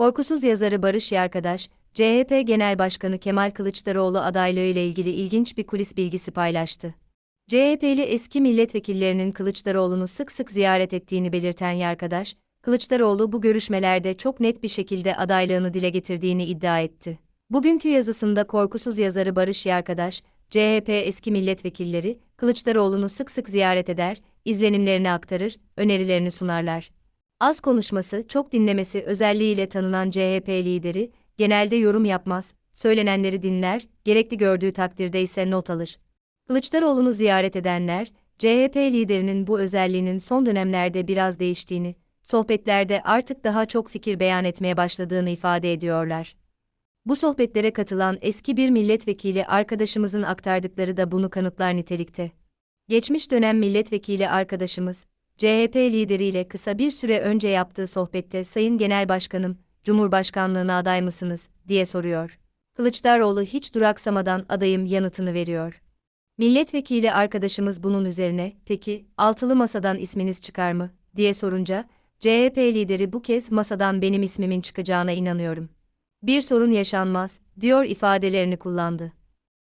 Korkusuz yazarı Barış Yarkadaş, CHP Genel Başkanı Kemal Kılıçdaroğlu adaylığı ile ilgili ilginç bir kulis bilgisi paylaştı. CHP'li eski milletvekillerinin Kılıçdaroğlu'nu sık sık ziyaret ettiğini belirten Yarkadaş, Kılıçdaroğlu bu görüşmelerde çok net bir şekilde adaylığını dile getirdiğini iddia etti. Bugünkü yazısında korkusuz yazarı Barış Yarkadaş, CHP eski milletvekilleri, Kılıçdaroğlu'nu sık sık ziyaret eder, izlenimlerini aktarır, önerilerini sunarlar. Az konuşması, çok dinlemesi özelliğiyle tanınan CHP lideri, genelde yorum yapmaz, söylenenleri dinler, gerekli gördüğü takdirde ise not alır. Kılıçdaroğlu'nu ziyaret edenler, CHP liderinin bu özelliğinin son dönemlerde biraz değiştiğini, sohbetlerde artık daha çok fikir beyan etmeye başladığını ifade ediyorlar. Bu sohbetlere katılan eski bir milletvekili arkadaşımızın aktardıkları da bunu kanıtlar nitelikte. Geçmiş dönem milletvekili arkadaşımız, CHP lideriyle kısa bir süre önce yaptığı sohbette Sayın Genel Başkanım, Cumhurbaşkanlığına aday mısınız, diye soruyor. Kılıçdaroğlu hiç duraksamadan adayım yanıtını veriyor. Milletvekili arkadaşımız bunun üzerine, peki, altılı masadan isminiz çıkar mı, diye sorunca, CHP lideri bu kez masadan benim ismimin çıkacağına inanıyorum. Bir sorun yaşanmaz, diyor ifadelerini kullandı.